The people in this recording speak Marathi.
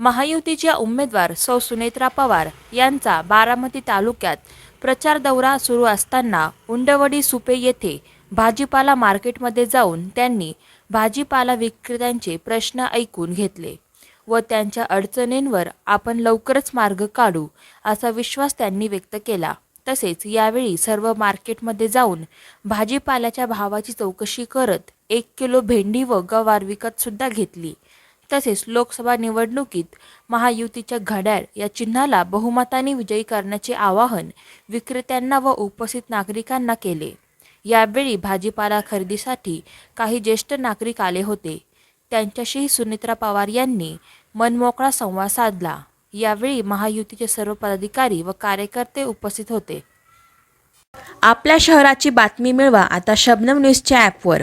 महायुतीच्या उमेदवार सौ सुनेत्रा पवार यांचा बारामती तालुक्यात प्रचार दौरा सुरू असताना उंडवडी सुपे येथे भाजीपाला मार्केटमध्ये जाऊन त्यांनी भाजीपाला विक्रेत्यांचे प्रश्न ऐकून घेतले व त्यांच्या अडचणींवर आपण लवकरच मार्ग काढू असा विश्वास त्यांनी व्यक्त केला. तसेच यावेळी सर्व मार्केटमध्ये जाऊन भाजीपाल्याच्या भावाची चौकशी करत एक किलो भेंडी व गवार विकत सुद्धा घेतली. तसेच लोकसभा निवडणुकीत महायुतीच्या घड्याळ या चिन्हाला बहुमताने विजयी करण्याचे आवाहन विक्रेत्यांना व उपस्थित नागरिकांना केले. यावेळी भाजीपाला खरेदीसाठी काही ज्येष्ठ नागरिक आले होते. त्यांच्याशीही सुनित्रा पवार यांनी मनमोकळा संवाद साधला. यावेळी महायुतीचे सर्व पदाधिकारी व कार्यकर्ते उपस्थित होते. आपल्या शहराची बातमी मिळवा आता शबनम न्यूजच्या ॲपवर